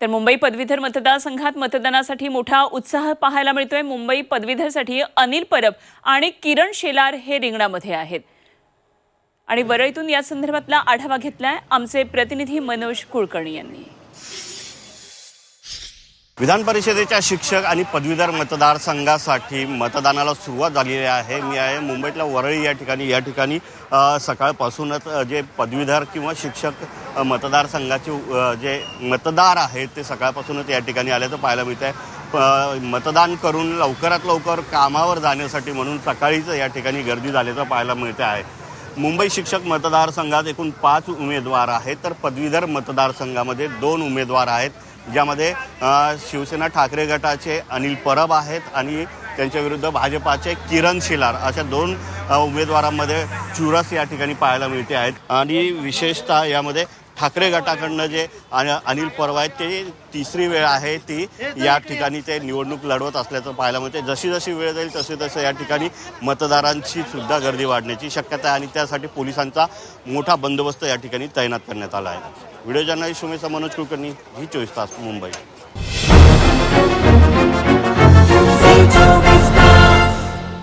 तर मुंबई पदवीधर मतदारसंघात मतदानासाठी मोठा उत्साह पाहायला मिळतोय. मुंबई पदवीधरसाठी अनिल परब आणि किरण शेलार हे रिंगणामध्ये आहेत. आणि वरळीतून या संदर्भातला आढावा घेतलाय आमचे प्रतिनिधी मनोज कुलकर्णी यांनी. विधान परिषदेच्या शिक्षक आणि पदवीधर मतदारसंघासाठी मतदानाला सुरुवात झालेली आहे. मी आहे मुंबईतल्या वरळी या ठिकाणी. या ठिकाणी सकाळपासूनच जे पदवीधर किंवा शिक्षक मतदारसंघाचे जे मतदार आहेत ते सकाळपासूनच या ठिकाणी आल्याचं पाहायला मिळत आहे प- मतदान करून लवकरात लवकर कामावर जाण्यासाठी म्हणून सकाळीच या ठिकाणी गर्दी झाल्याचं पाहायला मिळते आहे. मुंबई शिक्षक मतदारसंघात एकूण पाच उमेदवार आहेत तर पदवीधर मतदारसंघामध्ये दोन उमेदवार आहेत. ज्यामध्ये शिवसेना ठाकरे गटाचे अनिल परब आहेत आणि त्यांच्या विरुद्ध भाजपाचे किरण शिलार अशा दोन उमेदवारांमध्ये चुरस या ठिकाणी पाहायला मिळते आहेत. आणि विशेषतः यामध्ये ठाकरे गटाकडनं जे अनिल परवा आहेत ते तिसरी वेळ आहे ती या ठिकाणी ते निवडणूक लढवत असल्याचं पाहायला मिळते जशी जशी वेळ जाईल तसे तसे या ठिकाणी मतदारांची सुद्धा गर्दी वाढण्याची शक्यता आहे आणि त्यासाठी पोलिसांचा मोठा बंदोबस्त या ठिकाणी तैनात करण्यात आला आहे. व्हिडिओ जर्नलिस्ट सुमेशा मनोज कुलकर्णी ही चोवीस तास मुंबई.